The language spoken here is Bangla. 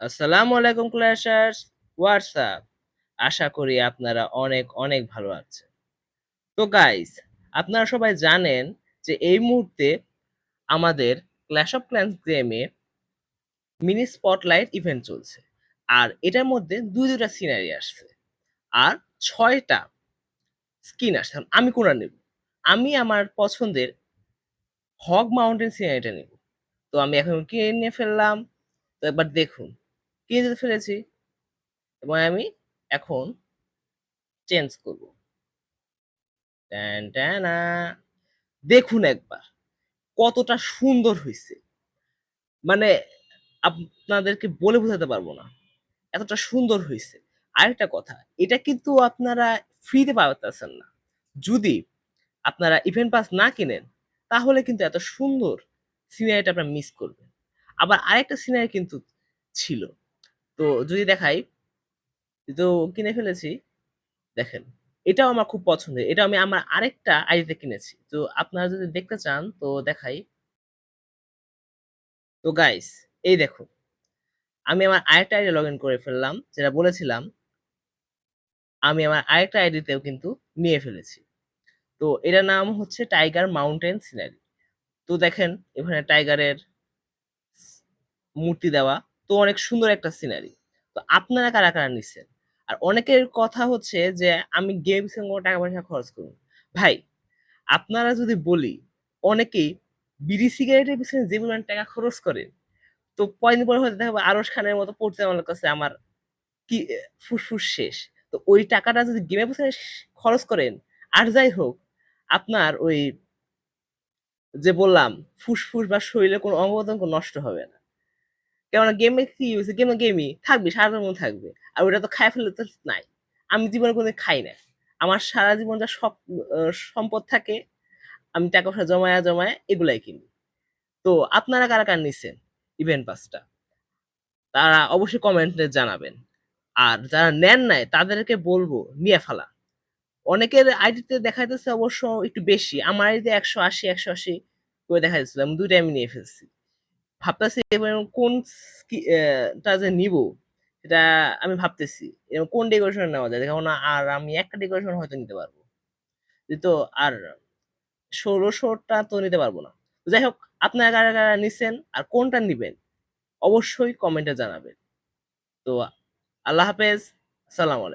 আসসালামু আলাইকুম ক্লাশার্স হোয়াটসঅ্যাপ আশা করি আপনারা অনেক অনেক ভালো আছেন। তো গাইস আপনারা সবাই জানেন যে এই মুহূর্তে আমাদের ক্ল্যাশ অফ ক্ল্যান্স গেমে মিনি স্পটলাইট ইভেন্ট চলছে। আর এটার মধ্যে দুই দুটা সিনারি আসছে। আর ছয়টা স্কিন আসছে। আমি কোনটা নেব? আমি আমার পছন্দের হগ মাউন্টেন সিনারিটা নেব। তো আমি এখন কিনে নিয়ে ফেললাম? তো একবার দেখুন। কিনে দিতে ফেলেছি? এবং আমি এখন চেঞ্জ করব। দেখুন একবার কতটা সুন্দর হয়েছে মানে আপনাদেরকে বলে বোঝাতে পারব না। এতটা সুন্দর হইছে। আরেকটা কথা, এটা কিন্তু আপনারা ফ্রিতে পাওয়াতেছেন না। যদি আপনারা ইভেন্ট পাস না কিনেন, তাহলে কিন্তু এত সুন্দর সিনারিটা আপনারা মিস করবেন। আবার আরেকটা সিনারি কিন্তু ছিল। তো যদি দেখাই, তো কিনে ফেলেছি। দেখেন, এটাও আমার খুব পছন্দের। এটা আমি আমার আরেকটা আইডিতে কিনেছি। তো আপনারা যদি দেখতে চান, তো দেখাই। তো গাইস এই দেখো আমি আমার আরেকটা আইডি লগ ইন করে ফেললাম, যেটা বলেছিলাম, আমি আমার আরেকটা আইডিতেও কিন্তু নিয়ে ফেলেছি। তো এটার নাম হচ্ছে টাইগার মাউন্টেন সিনারি তো দেখেন, এখানে টাইগারের মূর্তি দেওয়া। তো অনেক সুন্দর একটা সিনারি তো আপনারা কারা কারা নিচ্ছেন আর অনেকের কথা হচ্ছে যে, আমি গেম কোনো টাকা পয়সা খরচ করুন ভাই, আপনারা যদি বলি, অনেকেই বিড়ি সিগারেটের পিছনে যে পরিমাণ টাকা খরচ করেন তো কয়দিন পরে হয়তো দেখা যাবে আরশ খানের মতো পড়তে আমার কাছে আমার কি ফুসফুস শেষ। তো ওই টাকাটা যদি গেমের পিছনে খরচ করেন, আর যাই হোক, আপনার ওই যে বললাম, ফুসফুস বা শরীরে কোনো অঙ্গ নষ্ট হবে না। কেননা গেমে কি হয়েছে? গেমে গেমই থাকবে সারা জীবন থাকবে। আর ওটা তো খাই ফেললে তো নাই। আমি জীবনে কোনো খাই না আমার সারা জীবন যা সব সম্পদ থাকে, আমি টাকা পয়সা জমায়া জমায়া এগুলাই কিনি। তো আপনারা কারা কার নিছেন ইভেন্ট পাসটা তারা অবশ্যই কমেন্টে জানাবেন। আর যারা নেন নাই, তাদেরকে বলব, নিয়ে ফেলা। অনেকের আইডিতে দেখা যাচ্ছে অবশ্য একটু বেশি। আমার আইডিতে একশো আশি একশো আশি করে দেখা যাচ্ছিল আমি দুইটা আমি নিয়ে ফেলছি। ভাবতেছি এবার কোন টা যে নিব, সেটা আমি ভাবতেছি। এবং কোন ডেকোরেশন নেওয়া যায়? না, আর আমি একটা ডেকোরেশন হয়তো নিতে পারব। তো, আর ষোলোশোটা তো নিতে পারব না। যাই হোক, আপনারা কারা কারা নিচ্ছেন আর কোনটা নিবেন, অবশ্যই কমেন্টে জানাবেন। তো আল্লাহ হাফেজ সালাম আলাইকুম।